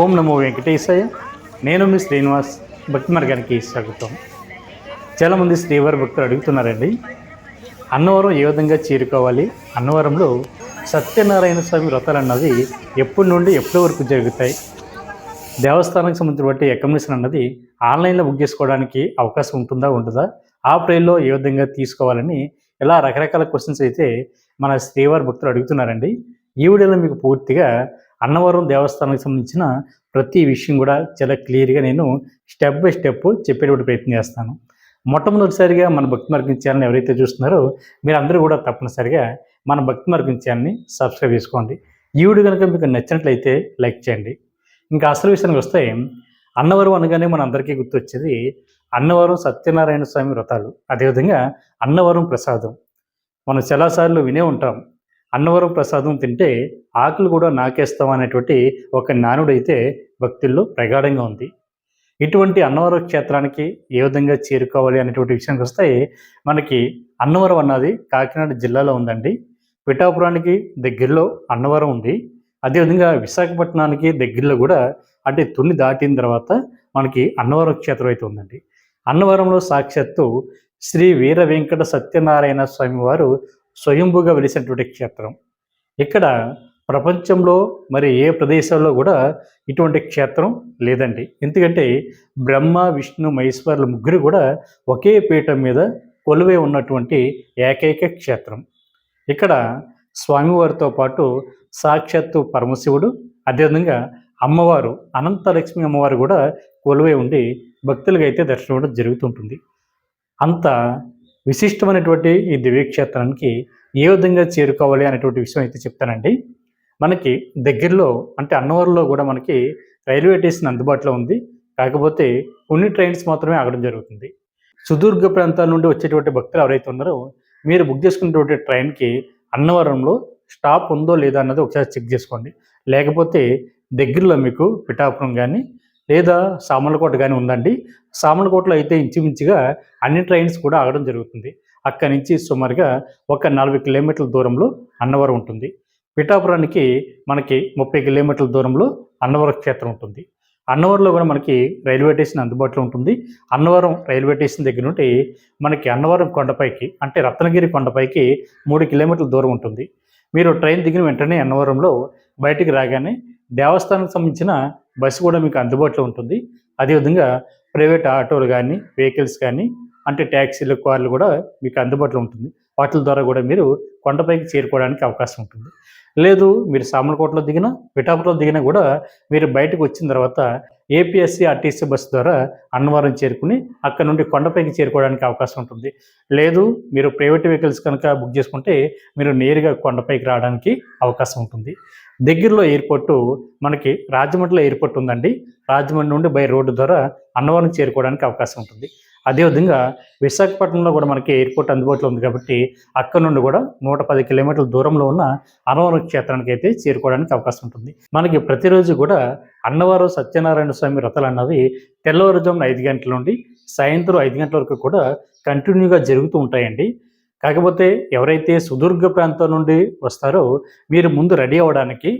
ఓం నమో వెంకటేశాయ. నేను మీ శ్రీనివాస్ భక్తి మార్గానికి స్వాగతం చాలామంది శ్రీవారి భక్తులు అడుగుతున్నారండి అన్నవరం ఏ విధంగా చేరుకోవాలి? అన్నవరంలో సత్యనారాయణ స్వామి వ్రతాలు అన్నది ఎప్పటి నుండి ఎప్పటి వరకు జరుగుతాయి? దేవస్థానానికి సంబంధించిన బట్టి అకామిడేషన్ అన్నది ఆన్లైన్లో బుక్ చేసుకోవడానికి అవకాశం ఉంటుందా ఉంటుందా ఆ ప్రైల్లో ఏ విధంగా తీసుకోవాలని ఇలా రకరకాల క్వశ్చన్స్ అయితే మన శ్రీవారి భక్తులు అడుగుతున్నారండి. ఈ వీడియోలో మీకు పూర్తిగా అన్నవరం దేవస్థానానికి సంబంధించిన ప్రతి విషయం కూడా చాలా క్లియర్గా నేను స్టెప్ బై స్టెప్ చెప్పేటువంటి ప్రయత్నం చేస్తాను. మొట్టమొదటిసారిగా మన భక్తి మార్గం ఛానల్ ఎవరైతే చూస్తున్నారో మీరు అందరూ కూడా తప్పనిసరిగా మన భక్తి మార్గం ఛానల్ని సబ్స్క్రైబ్ చేసుకోండి. ఈ వీడియో కనుక మీకు నచ్చినట్లయితే లైక్ చేయండి. ఇంకా అసలు విషయానికి వస్తే అన్నవరం అనగానే మన అందరికీ గుర్తొచ్చేది అన్నవరం సత్యనారాయణ స్వామి వ్రతాలు. అదేవిధంగా అన్నవరం ప్రసాదం. మనం చాలాసార్లు వినే ఉంటాం. అన్నవరం ప్రసాదం తింటే ఆకులు కూడా నాకేస్తాం అనేటువంటి ఒక నానుడైతే భక్తుల్లో ప్రగాఢంగా ఉంది. ఇటువంటి అన్నవరం క్షేత్రానికి ఏ విధంగా చేరుకోవాలి అనేటువంటి విషయానికి వస్తే మనకి అన్నవరం అన్నది కాకినాడ జిల్లాలో ఉందండి. పిఠాపురానికి దగ్గరలో అన్నవరం ఉంది. అదేవిధంగా విశాఖపట్నానికి దగ్గరలో కూడా అంటే తుని దాటిన తర్వాత మనకి అన్నవరం క్షేత్రం అయితే ఉందండి. అన్నవరంలో సాక్షాత్తు శ్రీ వీర వెంకట సత్యనారాయణ స్వామి వారు స్వయంభుగా వెలిసినటువంటి క్షేత్రం. ఇక్కడ ప్రపంచంలో మరి ఏ ప్రదేశాల్లో కూడా ఇటువంటి క్షేత్రం లేదండి. ఎందుకంటే బ్రహ్మ విష్ణు మహేశ్వరుల ముగ్గురు కూడా ఒకే పీఠం మీద కొలువే ఉన్నటువంటి ఏకైక క్షేత్రం. ఇక్కడ స్వామివారితో పాటు సాక్షాత్తు పరమశివుడు అదేవిధంగా అమ్మవారు అనంతలక్ష్మి అమ్మవారు కూడా కొలువై ఉండి భక్తులకైతే అయితే దర్శనం ఇవ్వడం జరుగుతుంటుంది. అంత విశిష్టమైనటువంటి ఈ దివ్యక్షేత్రానికి ఏ విధంగా చేరుకోవాలి అనేటువంటి విషయం అయితే చెప్తానండి. మనకి దగ్గరలో అంటే అన్నవరంలో కూడా మనకి రైల్వే స్టేషన్ అందుబాటులో ఉంది. కాకపోతే కొన్ని ట్రైన్స్ మాత్రమే ఆగడం జరుగుతుంది. సుదూర్ఘ ప్రాంతాల నుండి వచ్చేటువంటి భక్తులు ఎవరైతే ఉన్నారో మీరు బుక్ చేసుకున్నటువంటి ట్రైన్కి అన్నవరంలో స్టాప్ ఉందో లేదా అన్నది ఒకసారి చెక్ చేసుకోండి. లేకపోతే దగ్గరలో మీకు పిఠాపురం కానీ లేదా సామర్లకోట కానీ ఉందండి. సామర్లకోటలో అయితే ఇంచుమించుగా అన్ని ట్రైన్స్ కూడా ఆగడం జరుగుతుంది. అక్కడి నుంచి సుమారుగా ఒక నలభై కిలోమీటర్ల దూరంలో అన్నవరం ఉంటుంది. పిఠాపురానికి మనకి ముప్పై కిలోమీటర్ల దూరంలో అన్నవరం క్షేత్రం ఉంటుంది. అన్నవరంలో కూడా మనకి రైల్వే స్టేషన్ అందుబాటులో ఉంటుంది. అన్నవరం రైల్వే స్టేషన్ దగ్గర నుండి మనకి అన్నవరం కొండపైకి అంటే రత్నగిరి కొండపైకి మూడు కిలోమీటర్ల దూరం ఉంటుంది. మీరు ట్రైన్ దిగిన వెంటనే అన్నవరంలో బయటికి రాగానే దేవస్థానానికి సంబంధించిన బస్సు కూడా మీకు అందుబాటులో ఉంటుంది. అదేవిధంగా ప్రైవేట్ ఆటోలు కానీ వెహికల్స్ కానీ అంటే ట్యాక్సీలు కార్లు కూడా మీకు అందుబాటులో ఉంటుంది. వాటి ద్వారా కూడా మీరు కొండపైకి చేరుకోవడానికి అవకాశం ఉంటుంది. లేదు మీరు సామర్లకోటలో దిగినా పిఠాపురంలో దిగినా కూడా మీరు బయటకు వచ్చిన తర్వాత ఏపీఎస్సీ ఆర్టీసీ బస్సు ద్వారా అన్నవరం చేరుకుని అక్కడ నుండి కొండపైకి చేరుకోవడానికి అవకాశం ఉంటుంది. లేదు మీరు ప్రైవేట్ వెహికల్స్ కనుక బుక్ చేసుకుంటే మీరు నేరుగా కొండపైకి రావడానికి అవకాశం ఉంటుంది. దగ్గరలో ఎయిర్పోర్టు మనకి రాజమండ్రిలో ఎయిర్పోర్ట్ ఉందండి. రాజమండ్రి నుండి బై రోడ్డు ద్వారా అన్నవరం చేరుకోవడానికి అవకాశం ఉంటుంది. అదేవిధంగా విశాఖపట్నంలో కూడా మనకి ఎయిర్పోర్ట్ అందుబాటులో ఉంది కాబట్టి అక్కడ నుండి కూడా నూట పది కిలోమీటర్ల దూరంలో ఉన్న అన్నవరం క్షేత్రానికి అయితే చేరుకోవడానికి అవకాశం ఉంటుంది. మనకి ప్రతిరోజు కూడా అన్నవరం సత్యనారాయణ స్వామి రథలు అన్నవి తెల్లవారుజామున ఐదు గంటల నుండి సాయంత్రం ఐదు గంటల వరకు కూడా కంటిన్యూగా జరుగుతూ ఉంటాయండి. కాకపోతే ఎవరైతే సుదూర్ఘ ప్రాంతం నుండి వస్తారో మీరు ముందు రెడీ అవ్వడానికి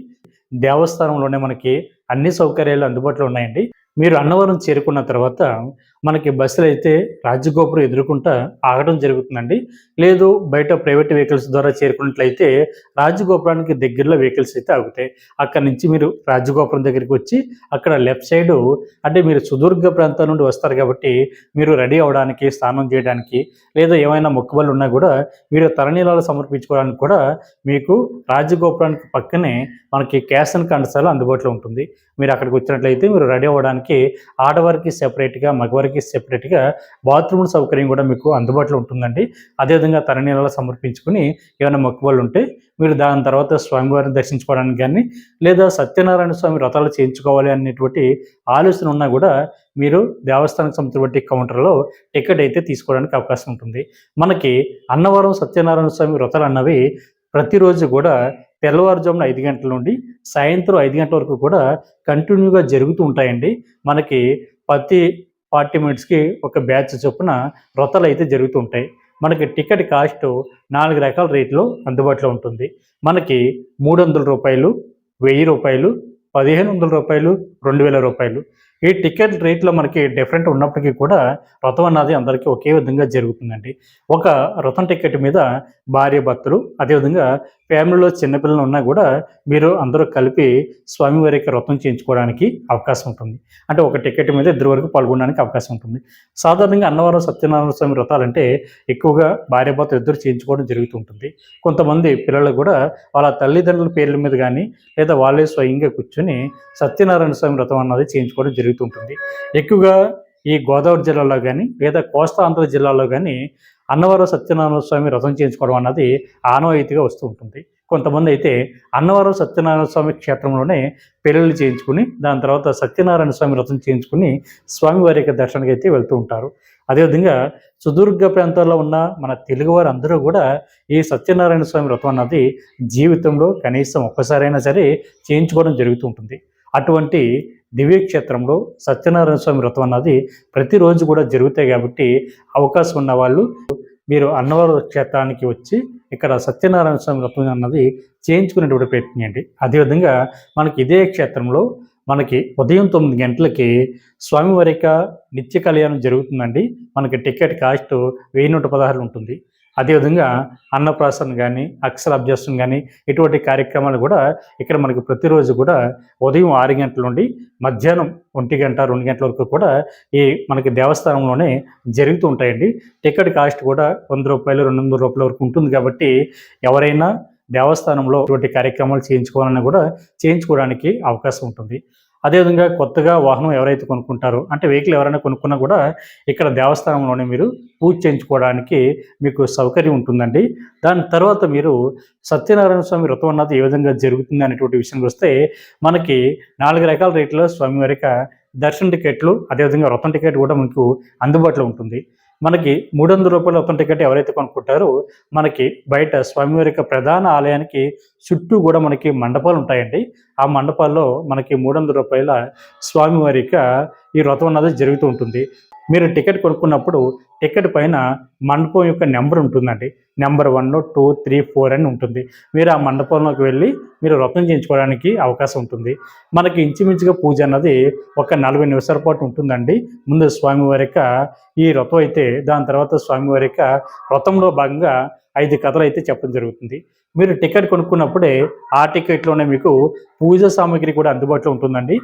దేవస్థానంలోనే మనకి అన్ని సౌకర్యాలు అందుబాటులో ఉన్నాయండి. మీరు అన్నవరం చేరుకున్న తర్వాత మనకి బస్సులు అయితే రాజగోపురం ఎదుర్కొంటా ఆగడం జరుగుతుందండి. లేదు బయట ప్రైవేట్ వెహికల్స్ ద్వారా చేరుకున్నట్లయితే రాజగోపురానికి దగ్గరలో వెహికల్స్ అయితే ఆగుతాయి. అక్కడ నుంచి మీరు రాజగోపురం దగ్గరికి వచ్చి అక్కడ లెఫ్ట్ సైడ్ అంటే మీరు సుదూర్ఘ ప్రాంతం నుండి వస్తారు కాబట్టి మీరు రెడీ అవ్వడానికి స్నానం చేయడానికి లేదా ఏమైనా మొక్కుబళ్ళు ఉన్నా కూడా మీరు తరణీలాలు సమర్పించుకోవడానికి కూడా మీకు రాజగోపురానికి పక్కనే మనకి క్యాష్ అండ్ కండసాల అందుబాటులో ఉంటుంది. మీరు అక్కడికి వచ్చినట్లయితే మీరు రెడీ అవ్వడానికి ఆడవారికి సెపరేట్గా మగవారికి సెపరేట్గా బాత్రూమ్ సౌకర్యం కూడా మీకు అందుబాటులో ఉంటుందండి. అదేవిధంగా తరణీలలో సమర్పించుకుని ఏమైనా మొక్కుబళ్ళు ఉంటే మీరు దాని తర్వాత స్వామివారిని దర్శించుకోవడానికి కానీ లేదా సత్యనారాయణ స్వామి వ్రతాలు చేయించుకోవాలి అనేటువంటి ఆలోచన ఉన్నా కూడా మీరు దేవస్థానం సంబంధించిన బట్టి కౌంటర్లో టికెట్ అయితే తీసుకోవడానికి అవకాశం ఉంటుంది. మనకి అన్నవరం సత్యనారాయణ స్వామి వ్రతాలు అన్నవి ప్రతిరోజు కూడా తెల్లవారుజామున ఐదు గంటల నుండి సాయంత్రం ఐదు గంటల వరకు కూడా కంటిన్యూగా జరుగుతూ ఉంటాయండి. మనకి ప్రతి ఫార్టీ మినిట్స్కి ఒక బ్యాచ్ చొప్పున వ్రతాలు అయితే జరుగుతూ ఉంటాయి మనకి టికెట్ కాస్ట్ నాలుగు రకాల రేట్లో అందుబాటులో ఉంటుంది. మనకి మూడు వందల రూపాయలు వెయ్యి రూపాయలు పదిహేను వందల రూపాయలు రెండు వేల రూపాయలు. ఈ టికెట్ రేట్లో మనకి డిఫరెంట్ ఉన్నప్పటికీ కూడా రథం అన్నది అందరికీ ఒకే విధంగా జరుగుతుందండి. ఒక రథం టికెట్ మీద భార్య భర్తలు అదేవిధంగా ఫ్యామిలీలో చిన్నపిల్లలు ఉన్నా కూడా మీరు అందరూ కలిపి స్వామివారి యొక్క వ్రతం చేయించుకోవడానికి అవకాశం ఉంటుంది. అంటే ఒక టికెట్ మీద ఇద్దరు వరకు పాల్గొనడానికి అవకాశం ఉంటుంది. సాధారణంగా అన్నవరం సత్యనారాయణ స్వామి వ్రతాలంటే ఎక్కువగా భార్యాభర్త ఇద్దరు చేయించుకోవడం జరుగుతుంటుంది కొంతమంది పిల్లలు కూడా వాళ్ళ తల్లిదండ్రుల పేర్ల మీద కానీ లేదా వాళ్ళే స్వయంగా కూర్చొని సత్యనారాయణ స్వామి వ్రతం అన్నది చేయించుకోవడం జరుగుతుంటుంది ఎక్కువగా ఈ గోదావరి జిల్లాలో కానీ లేదా కోస్తా ఆంధ్ర జిల్లాలో కానీ అన్నవరం సత్యనారాయణ స్వామి వ్రతం చేయించుకోవడం అన్నది ఆనవాయితీగా వస్తూ ఉంటుంది. కొంతమంది అయితే అన్నవరం సత్యనారాయణ స్వామి క్షేత్రంలోనే పెళ్ళిళ్ళు చేయించుకుని దాని తర్వాత సత్యనారాయణ స్వామి వ్రతం చేయించుకుని స్వామివారి యొక్క దర్శనానికి అయితే వెళ్తూ ఉంటారు. అదేవిధంగా సుదూర్ఘ ప్రాంతాల్లో ఉన్న మన తెలుగువారు అందరూ కూడా ఈ సత్యనారాయణ స్వామి వ్రతం అన్నది జీవితంలో కనీసం ఒక్కసారైనా సరే చేయించుకోవడం జరుగుతూ ఉంటుంది. అటువంటి దివ్యక్షేత్రంలో సత్యనారాయణ స్వామి వ్రతం అన్నది ప్రతిరోజు కూడా జరుగుతాయి కాబట్టి అవకాశం ఉన్న వాళ్ళు మీరు అన్నవరం క్షేత్రానికి వచ్చి ఇక్కడ సత్యనారాయణ స్వామి వ్రతం అన్నది చేయించుకునేటువంటి ప్రయత్నం చేయండి. అదేవిధంగా మనకి ఇదే క్షేత్రంలో మనకి ఉదయం తొమ్మిది గంటలకి స్వామివారిక నిత్య కళ్యాణం జరుగుతుందండి. మనకి టికెట్ కాస్ట్ వెయ్యి నూట పదహారు ఉంటుంది. అదేవిధంగా అన్నప్రాసన కానీ అక్షర అభ్యాసం కానీ ఇటువంటి కార్యక్రమాలు కూడా ఇక్కడ మనకి ప్రతిరోజు కూడా ఉదయం ఆరు గంటల నుండి మధ్యాహ్నం ఒంటి గంట రెండు గంటల వరకు కూడా ఈ మనకి దేవస్థానంలోనే జరుగుతూ ఉంటాయండి. టికెట్ కాస్ట్ కూడా వంద రూపాయలు రెండు వందల రూపాయల వరకు ఉంటుంది కాబట్టి ఎవరైనా దేవస్థానంలో ఇటువంటి కార్యక్రమాలు చేయించుకోవాలన్నా కూడా చేయించుకోవడానికి అవకాశం ఉంటుంది. అదేవిధంగా కొత్తగా వాహనం ఎవరైతే కొనుక్కుంటారో అంటే వెహికల్ ఎవరైనా కొనుక్కున్నా కూడా ఇక్కడ దేవస్థానంలోనే మీరు పూజ చేయించుకోవడానికి మీకు సౌకర్యం ఉంటుందండి. దాని తర్వాత మీరు సత్యనారాయణ స్వామి వ్రతం అన్నది ఏ విధంగా జరుగుతుంది అనేటువంటి విషయానికి వస్తే మనకి నాలుగు రకాల రేట్లో స్వామివారి యొక్క దర్శన టికెట్లు అదేవిధంగా వ్రతం టికెట్ కూడా మీకు అందుబాటులో ఉంటుంది. మనకి మూడు వందల రూపాయలు ఒక టికెట్ ఎవరైతే కొనుక్కుంటారో మనకి బయట స్వామివారి యొక్క ప్రధాన ఆలయానికి చుట్టూ కూడా మనకి మండపాలు ఉంటాయండి. ఆ మండపాల్లో మనకి మూడు వందల రూపాయల స్వామివారి యొక్క ఈ వ్రతం అన్నది జరుగుతూ ఉంటుంది. మీరు టికెట్ కొనుక్కున్నప్పుడు టికెట్ పైన మండపం యొక్క నెంబర్ ఉంటుందండి. Number one two three four అని ఉంటుంది. మీరు ఆ మండపంలోకి వెళ్ళి మీరు వ్రతం చేయించుకోవడానికి అవకాశం ఉంటుంది. మనకి ఇంచుమించుగా పూజ అన్నది ఒక నలభై నిమిషాల పాటు ఉంటుందండి. ముందు స్వామివారి యొక్క ఈ వ్రతం అయితే దాని తర్వాత స్వామివారి యొక్క వ్రతంలో భాగంగా ఐదు కథలు అయితే చెప్పడం జరుగుతుంది. మీరు టికెట్ కొనుక్కున్నప్పుడే ఆ టికెట్లోనే మీకు పూజ సామాగ్రి కూడా అందుబాటులో ఉంటుందండి.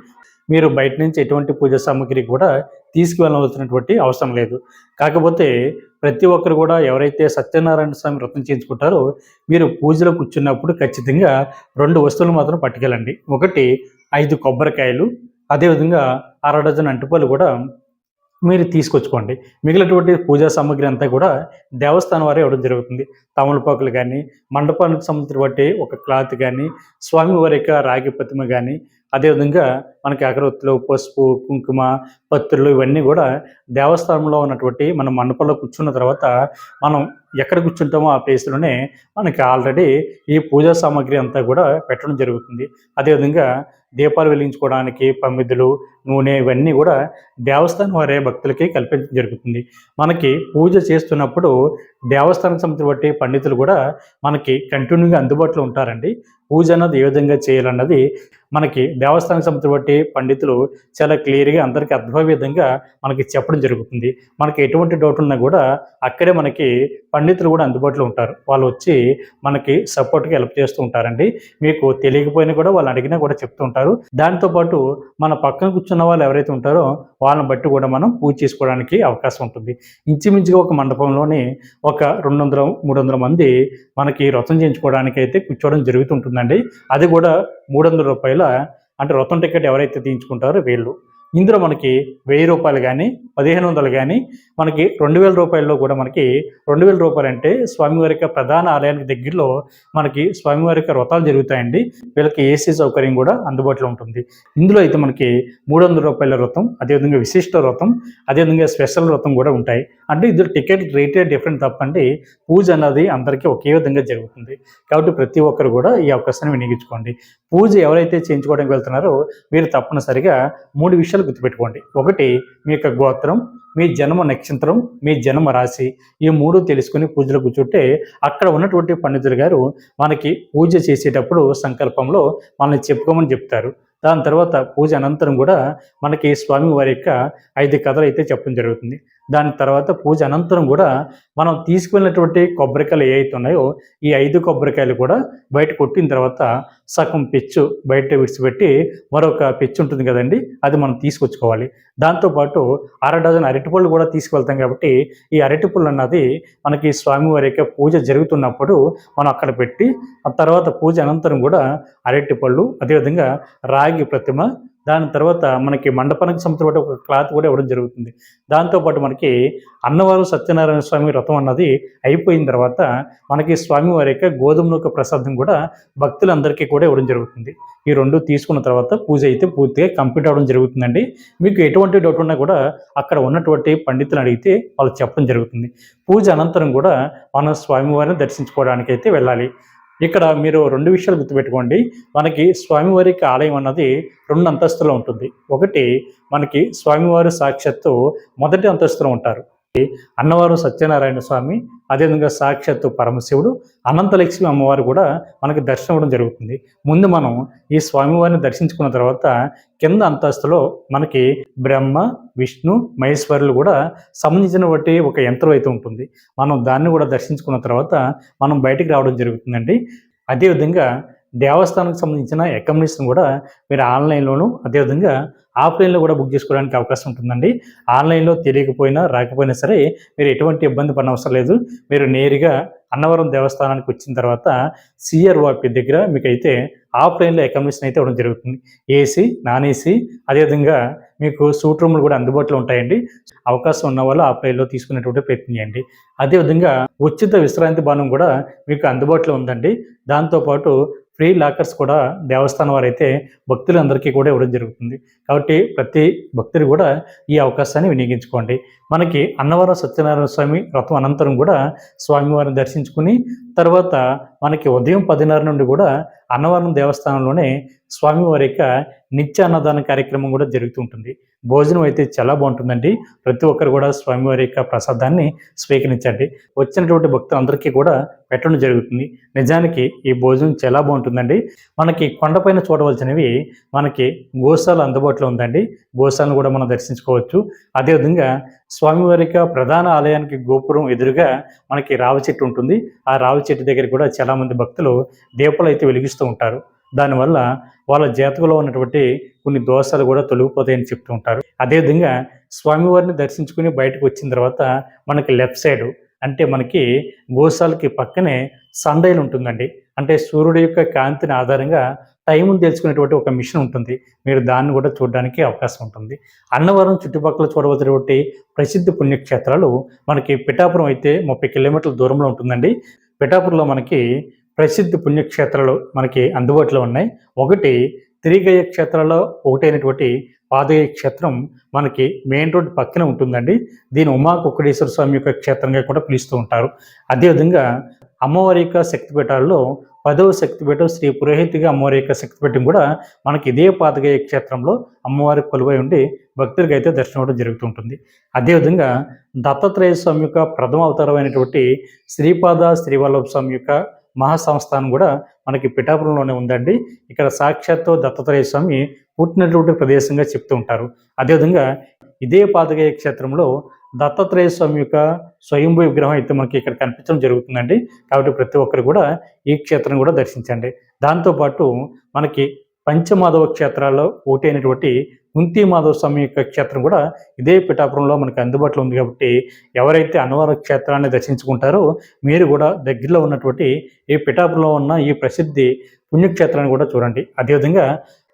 మీరు బయట నుంచి ఎటువంటి పూజ సామాగ్రి కూడా తీసుకువెళ్ళవలసినటువంటి అవసరం లేదు. కాకపోతే ప్రతి ఒక్కరు కూడా ఎవరైతే సత్యనారాయణ స్వామి వ్రతం చేయించుకుంటారో మీరు పూజలో కూర్చున్నప్పుడు ఖచ్చితంగా రెండు వస్తువులు మాత్రం పట్టుకెళ్ళండి. ఒకటి ఐదు కొబ్బరికాయలు అదేవిధంగా అర డజన్ అంటుపళ్ళు కూడా మీరు తీసుకొచ్చుకోండి. మిగిలినటువంటి పూజా సామాగ్రి అంతా కూడా దేవస్థానం వారే ఇవ్వడం జరుగుతుంది. తమలపాకులు కానీ మండపానికి సంబంధించిన బట్టి ఒక క్లాత్ కానీ స్వామివారి యొక్క రాగి ప్రతిమ కానీ అదేవిధంగా మనకి అగరొత్తులు పసుపు కుంకుమ పత్రులు ఇవన్నీ కూడా దేవస్థానంలో ఉన్నటువంటి మనం మండపంలో కూర్చున్న తర్వాత మనం ఎక్కడ కూర్చుంటామో ఆ ప్లేస్లోనే మనకి ఆల్రెడీ ఈ పూజా సామాగ్రి అంతా కూడా పెట్టడం జరుగుతుంది. అదేవిధంగా దీపాలు వెలిగించుకోవడానికి పమ్మిదులు నూనె ఇవన్నీ కూడా దేవస్థానం వారే భక్తులకి కల్పించడం జరుగుతుంది. మనకి పూజ చేస్తున్నప్పుడు దేవస్థానం సంబంధించి పండితులు కూడా మనకి కంటిన్యూగా అందుబాటులో ఉంటారండి. పూజ అన్నది ఏ విధంగా చేయాలన్నది మనకి దేవస్థానం సంబంధించి బట్టి పండితులు చాలా క్లియర్గా అందరికీ అర్థమయ్యే విధంగా మనకి చెప్పడం జరుగుతుంది. మనకి ఎటువంటి డౌట్ ఉన్నా కూడా అక్కడే మనకి పండితులు కూడా అందుబాటులో ఉంటారు. వాళ్ళు వచ్చి మనకి సపోర్ట్గా హెల్ప్ చేస్తూ ఉంటారండి. మీకు తెలియకపోయినా కూడా వాళ్ళు అడిగినా కూడా చెప్తూ ఉంటారు. దాంతోపాటు మన పక్కన కూర్చున్న వాళ్ళు ఎవరైతే ఉంటారో వాళ్ళని బట్టి కూడా మనం పూజ చేసుకోవడానికి అవకాశం ఉంటుంది. ఇంచుమించుగా ఒక మండపంలోని ఒక రెండు వందల మూడు వందల మంది మనకి వ్రతం చేయించుకోవడానికి అయితే కూర్చోవడం జరుగుతుంటుందండి అది కూడా మూడు వందల రూపాయల అంటే రొత్తం టికెట్ ఎవరైతే తీయించుకుంటారో వీళ్ళు. ఇందులో మనకి వెయ్యి రూపాయలు కానీ పదిహేను వందలు కానీ మనకి రెండు వేల రూపాయల్లో కూడా మనకి రెండు వేల రూపాయలు అంటే స్వామివారి యొక్క ప్రధాన ఆలయానికి దగ్గరలో మనకి స్వామివారి యొక్క వ్రతాలు జరుగుతాయండి. వీళ్ళకి ఏసీ సౌకర్యం కూడా అందుబాటులో ఉంటుంది. ఇందులో అయితే మనకి మూడు వందల రూపాయల వ్రతం అదేవిధంగా విశిష్ట వ్రతం అదేవిధంగా స్పెషల్ వ్రతం కూడా ఉంటాయి. అంటే ఇందులో టికెట్ రేటే డిఫరెంట్ తప్పండి. పూజ అన్నది అందరికీ ఒకే విధంగా జరుగుతుంది. కాబట్టి ప్రతి ఒక్కరు కూడా ఈ అవకాశాన్ని వినియోగించుకోండి. పూజ ఎవరైతే చేయించుకోవడానికి వెళ్తున్నారో మీరు తప్పనిసరిగా మూడు విషయాలు గుర్తుపెట్టుకోండి. ఒకటి మీ యొక్క గోత్రం మీ జన్మ నక్షత్రం మీ జన్మ రాశి ఈ మూడు తెలుసుకుని పూజలో కూర్చుంటే అక్కడ ఉన్నటువంటి పండితులు గారు మనకి పూజ చేసేటప్పుడు సంకల్పంలో మనల్ని చెప్పుకోమని చెప్తారు. దాని తర్వాత పూజ అనంతరం కూడా మనకి స్వామి వారి యొక్క ఐదు కథలు అయితే చెప్పడం జరుగుతుంది. దాని తర్వాత పూజ అనంతరం కూడా మనం తీసుకువెళ్ళినటువంటి కొబ్బరికాయలు ఏ అయితే ఉన్నాయో ఈ ఐదు కొబ్బరికాయలు కూడా బయట కొట్టిన తర్వాత సగం పెచ్చు బయట విడిచిపెట్టి మరొక పెచ్చు ఉంటుంది కదండి అది మనం తీసుకొచ్చుకోవాలి. దాంతోపాటు అర డజన్ అరటిపళ్ళు కూడా తీసుకువెళ్తాం కాబట్టి ఈ అరటిపళ్ళు అన్నది మనకి స్వామివారి యొక్క పూజ జరుగుతున్నప్పుడు మనం అక్కడ పెట్టి ఆ తర్వాత పూజ అనంతరం కూడా అరటిపళ్ళు అదేవిధంగా రాగి ప్రతిమ దాని తర్వాత మనకి మండపానికి సంబంధించిన ఒక క్లాత్ కూడా ఇవ్వడం జరుగుతుంది. దాంతోపాటు మనకి అన్నవరం సత్యనారాయణ స్వామి వ్రతం అన్నది అయిపోయిన తర్వాత మనకి స్వామివారి యొక్క గోధుమ నూక ప్రసాదం కూడా భక్తులందరికీ కూడా ఇవ్వడం జరుగుతుంది. ఈ రెండు తీసుకున్న తర్వాత పూజ అయితే పూర్తిగా కంప్లీట్ అవ్వడం జరుగుతుందండి. మీకు ఎటువంటి డౌట్ ఉన్నా కూడా అక్కడ ఉన్నటువంటి పండితులు అడిగితే వాళ్ళు చెప్పడం జరుగుతుంది. పూజ అనంతరం కూడా మనం స్వామివారిని దర్శించుకోవడానికి అయితే వెళ్ళాలి. ఇక్కడ మీరు రెండు విషయాలు గుర్తుపెట్టుకోండి. మనకి స్వామివారికి ఆలయం అన్నది రెండు అంతస్తులో ఉంటుంది. ఒకటి మనకి స్వామివారి సాక్షాత్తు మొదటి అంతస్తులో ఉంటారు. అన్నవారు సత్యనారాయణ స్వామి అదేవిధంగా సాక్షాత్తు పరమశివుడు అనంతలక్ష్మి అమ్మవారు కూడా మనకి దర్శనం ఇవ్వడం జరుగుతుంది. ముందు మనం ఈ స్వామివారిని దర్శించుకున్న తర్వాత కింద అంతస్తులో మనకి బ్రహ్మ విష్ణు మహేశ్వరులు కూడా సంబంధించిన బట్టి ఒక యంత్రం అయితే ఉంటుంది. మనం దాన్ని కూడా దర్శించుకున్న తర్వాత మనం బయటికి రావడం జరుగుతుందండి. అదేవిధంగా దేవస్థానానికి సంబంధించిన అకామిడేషన్ కూడా మీరు ఆన్లైన్లోను అదేవిధంగా ఆఫ్లైన్లో కూడా బుక్ చేసుకోవడానికి అవకాశం ఉంటుందండి. ఆన్లైన్లో తెలియకపోయినా రాకపోయినా సరే మీరు ఎటువంటి ఇబ్బంది పడిన అవసరం లేదు. మీరు నేరుగా అన్నవరం దేవస్థానానికి వచ్చిన తర్వాత సిఆర్ఓపి దగ్గర మీకైతే ఆఫ్లైన్లో అకామిడేషన్ అయితే ఇవ్వడం జరుగుతుంది. ఏసీ నాన్ ఏసీ అదేవిధంగా మీకు సూట్ రూమ్లు కూడా అందుబాటులో ఉంటాయండి. అవకాశం ఉన్న వాళ్ళు ఆఫ్లైన్లో తీసుకునేటువంటి ప్రయత్నం చేయండి. అదేవిధంగా ఉచిత విశ్రాంతి భవనం కూడా మీకు అందుబాటులో ఉందండి. దాంతోపాటు ఫ్రీ లాకర్స్ కూడా దేవస్థానం వారు అయితే భక్తులందరికీ కూడా ఇవ్వడం జరుగుతుంది. కాబట్టి ప్రతి భక్తులు కూడా ఈ అవకాశాన్ని వినియోగించుకోండి. మనకి అన్నవరం సత్యనారాయణ స్వామి రథం అనంతరం కూడా స్వామివారిని దర్శించుకుని తర్వాత మనకి ఉదయం పదిన్నర నుండి కూడా అన్నవరం దేవస్థానంలోనే స్వామివారి యొక్క నిత్య అన్నదాన కార్యక్రమం కూడా జరుగుతూ ఉంటుంది. భోజనం అయితే చాలా బాగుంటుందండి. ప్రతి ఒక్కరు కూడా స్వామివారి యొక్క ప్రసాదాన్ని స్వీకరించండి. వచ్చినటువంటి భక్తులందరికీ కూడా పెట్టడం జరుగుతుంది. నిజానికి ఈ భోజనం చాలా బాగుంటుందండి. మనకి కొండపైన చూడవలసినవి మనకి గోశాల అందుబాటులో ఉందండి. గోశాలను కూడా మనం దర్శించుకోవచ్చు. అదేవిధంగా స్వామివారి యొక్క ప్రధాన ఆలయానికి గోపురం ఎదురుగా మనకి రావి చెట్టు ఉంటుంది. ఆ రావి చెట్టు దగ్గర కూడా చాలా చాలామంది భక్తులు దీపాలు అయితే వెలిగిస్తూ ఉంటారు. దానివల్ల వాళ్ళ జాతకంలో ఉన్నటువంటి కొన్ని దోషాలు కూడా తొలగిపోతాయని చెప్తూ ఉంటారు. అదేవిధంగా స్వామివారిని దర్శించుకుని బయటకు వచ్చిన తర్వాత మనకి లెఫ్ట్ సైడ్ అంటే మనకి గోశాలకి పక్కనే సండైల్ ఉంటుందండి. అంటే సూర్యుడి యొక్క కాంతిని ఆధారంగా టైం తెలుసుకునేటువంటి ఒక మిషన్ ఉంటుంది. మీరు దాన్ని కూడా చూడడానికి అవకాశం ఉంటుంది. అన్నవరం చుట్టుపక్కల చూడవలసినటువంటి ప్రసిద్ధ పుణ్యక్షేత్రాలు మనకి పిఠాపురం అయితే ముప్పై కిలోమీటర్ల దూరంలో ఉంటుందండి. పిఠాపురంలో మనకి ప్రసిద్ధ పుణ్యక్షేత్రాలు మనకి అందుబాటులో ఉన్నాయి. ఒకటి తిరిగయ్య క్షేత్రాల్లో ఒకటైనటువంటి పాదయ్య క్షేత్రం మనకి మెయిన్ రోడ్ పక్కన ఉంటుందండి. దీని ఉమా కుక్కడేశ్వర స్వామి యొక్క క్షేత్రంగా కూడా పిలుస్తూ ఉంటారు. అదేవిధంగా అమ్మవారి యొక్క శక్తిపీఠాల్లో పదవ శక్తిపీఠం శ్రీ పురోహితిగా అమ్మవారి యొక్క శక్తిపీఠం కూడా మనకి ఇదే పాతగయ్య క్షేత్రంలో అమ్మవారి కొలువై ఉండి భక్తులకి అయితే దర్శనం అవడం జరుగుతుంటుంది. అదేవిధంగా దత్తాత్రేయ స్వామి యొక్క ప్రథమ అవతారమైనటువంటి శ్రీపాద శ్రీవల్లభ స్వామి యొక్క మహాసంస్థానం కూడా మనకి పిఠాపురంలోనే ఉందండి. ఇక్కడ సాక్షాత్తు దత్తాత్రేయ స్వామి పుట్టినటువంటి ప్రదేశంగా చెప్తూ ఉంటారు. అదేవిధంగా ఇదే పాతగయ క్షేత్రంలో దత్తాత్రేయ స్వామి యొక్క స్వయంభూ విగ్రహం అయితే మనకి ఇక్కడ కనిపించడం జరుగుతుందండి. కాబట్టి ప్రతి ఒక్కరు కూడా ఈ క్షేత్రం కూడా దర్శించండి. దాంతోపాటు మనకి పంచమాధవ క్షేత్రాల్లో ఒకటి అయినటువంటి కుంతి మాధవ స్వామి యొక్క క్షేత్రం కూడా ఇదే పిఠాపురంలో మనకి అందుబాటులో ఉంది కాబట్టి ఎవరైతే అన్నవర క్షేత్రాన్ని దర్శించుకుంటారో మీరు కూడా దగ్గరలో ఉన్నటువంటి ఈ పిఠాపురంలో ఉన్న ఈ ప్రసిద్ధి పుణ్యక్షేత్రాన్ని కూడా చూడండి. అదేవిధంగా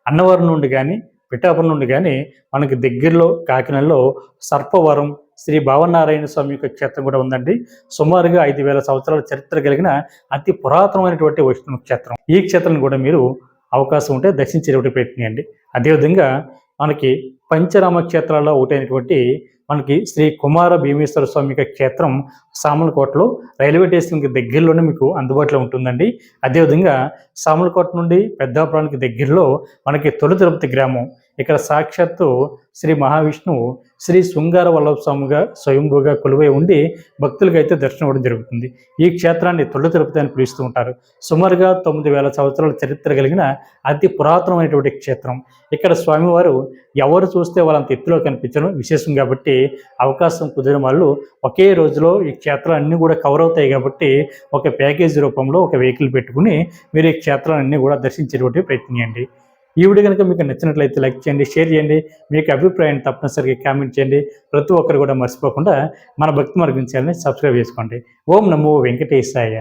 అన్నవరం నుండి కానీ పిఠాపురం నుండి కానీ మనకి దగ్గరలో కాకినాడలో సర్పవరం శ్రీ భావనారాయణ స్వామి యొక్క క్షేత్రం కూడా ఉందండి. సుమారుగా ఐదు వేల సంవత్సరాల చరిత్ర కలిగిన అతి పురాతనమైనటువంటి వైష్ణవ క్షేత్రం. ఈ క్షేత్రం కూడా మీరు అవకాశం ఉంటే దర్శించేటువంటి ప్రయత్నించండి అదేవిధంగా మనకి పంచరామ క్షేత్రాల్లో ఒకటైనటువంటి మనకి శ్రీ కుమార భీమేశ్వర స్వామి యొక్క క్షేత్రం సామలకోటలో రైల్వే స్టేషన్కి దగ్గరలోనే మీకు అందుబాటులో ఉంటుందండి. అదేవిధంగా సామలకోట నుండి పెద్దాపురానికి దగ్గరలో మనకి తొలి తిరుపతి గ్రామం. ఇక్కడ సాక్షాత్తు శ్రీ మహావిష్ణువు శ్రీ శృంగార వల్లభ స్వామిగా స్వయంభూగా కొలువై ఉండి భక్తులకు అయితే దర్శనం ఇవ్వడం జరుగుతుంది. ఈ క్షేత్రాన్ని తొలి తిరుపతి అని పిలుస్తూ ఉంటారు. సుమారుగా తొమ్మిది వేల సంవత్సరాల చరిత్ర కలిగిన అతి పురాతనమైనటువంటి క్షేత్రం. ఇక్కడ స్వామివారు ఎవరు చూస్తే వాళ్ళంత ఎత్తులో కనిపించడం విశేషం కాబట్టి అవకాశం కుదిరిన వాళ్ళు ఒకే రోజులో ఈ క్షేత్రాలన్నీ కూడా కవర్ అవుతాయి కాబట్టి ఒక ప్యాకేజీ రూపంలో ఒక వెహికల్ పెట్టుకుని మీరు ఈ క్షేత్రాలన్నీ కూడా దర్శించేటువంటి ప్రయత్నం చేయండి. ఈ వీడియో కనుక మీకు నచ్చినట్లయితే లైక్ చేయండి షేర్ చేయండి మీకు అభిప్రాయాన్ని తప్పనిసరిగా కామెంట్ చేయండి. ప్రతి ఒక్కరు కూడా మర్చిపోకుండా మన భక్తి మార్గం ఛానల్ని సబ్స్క్రైబ్ చేసుకోండి. ఓం నమో వెంకటేశాయ.